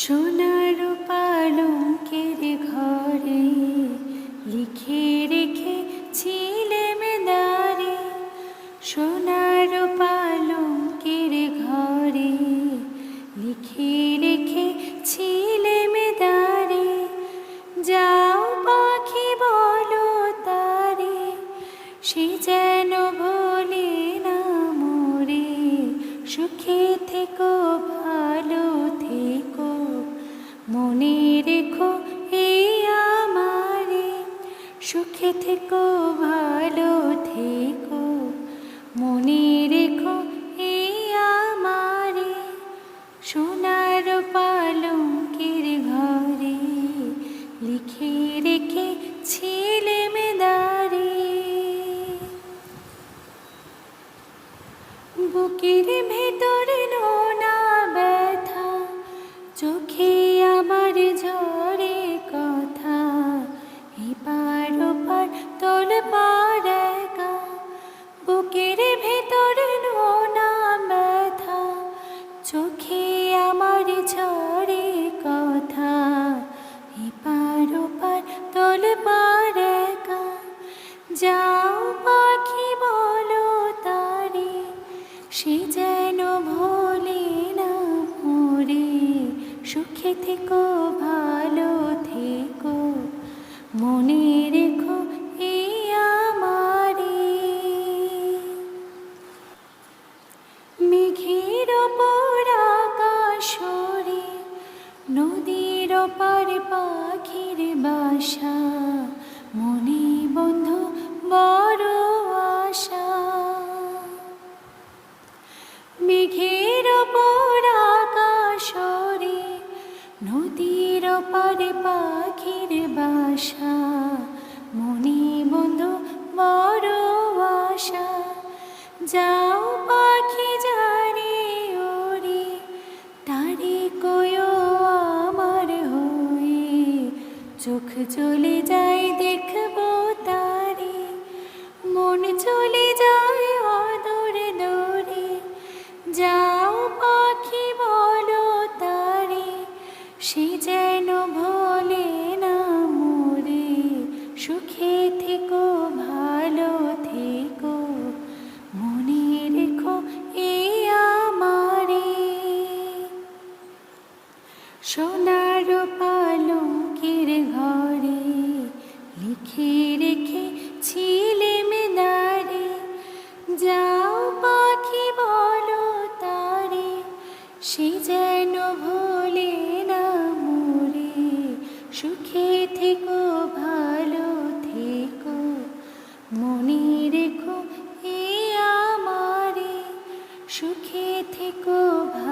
সোনার পালঙ্কের ঘরে লিখে রেখে ছিলেম দারে সোনার পালঙ্কের ঘরে লিখে রেখে ছিলে সে যেন ভোলে না মোরে, সুখে থেকো, ভালো থেকো। মনে রেখো এই আমারে, সুখে থেকো, ভালো থেকো। মনে রেখো এই আমারে, সোনার পালঙ্কের ঘরে লিখে রেখে ছিলেম দাঁড়ে বুকের ভেতর যেন ভোলে না মোরে সুখে থেকো, ভালো থেকো। মনে রেখো নদীর পারে পাখির বাসা। মনে বন্ধু বাসা মনে বন্ধু বড় আশা। যাও পাখি জানে ওরে, তারি কয়ো আমার হয়ে। চোখ চলে যায় দেখব রেখো এ আমারে সুখে থেকো ভালো